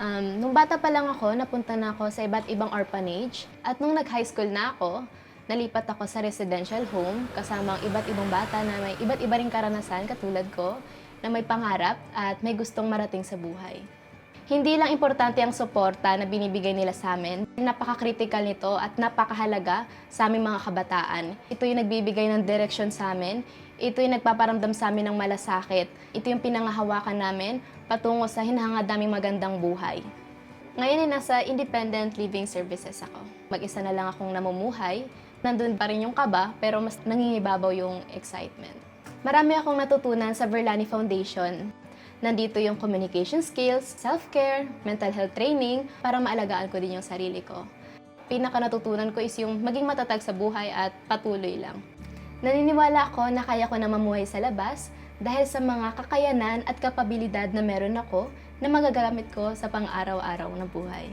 Um, nung bata pa lang ako, napunta na ako sa iba't ibang orphanage. At nung nag-high school na ako, nalipat ako sa residential home kasama ang iba't ibang bata na may iba't iba ring karanasan katulad ko, na may pangarap at may gustong marating sa buhay. Hindi lang importante ang suporta na binibigay nila sa amin. Napaka-critical nito at napakahalaga sa aming mga kabataan. Ito yung nagbibigay ng direksyon sa amin. Ito yung nagpaparamdam sa amin ng malasakit. Ito yung pinangahawakan namin patungo sa hinahangad naming magandang buhay. Ngayon ay nasa independent living services ako. Mag-isa na lang akong namumuhay. Nandun pa rin yung kaba, pero mas nangingibabaw yung excitement. Marami akong natutunan sa Verlani Foundation. Nandito yung communication skills, self-care, mental health training para maalagaan ko din yung sarili ko. Pinaka natutunan ko is yung maging matatag sa buhay at patuloy lang. Naniniwala ako na kaya ko na mamuhay sa labas dahil sa mga kakayanan at kapabilidad na meron ako na magagamit ko sa pang-araw-araw na buhay.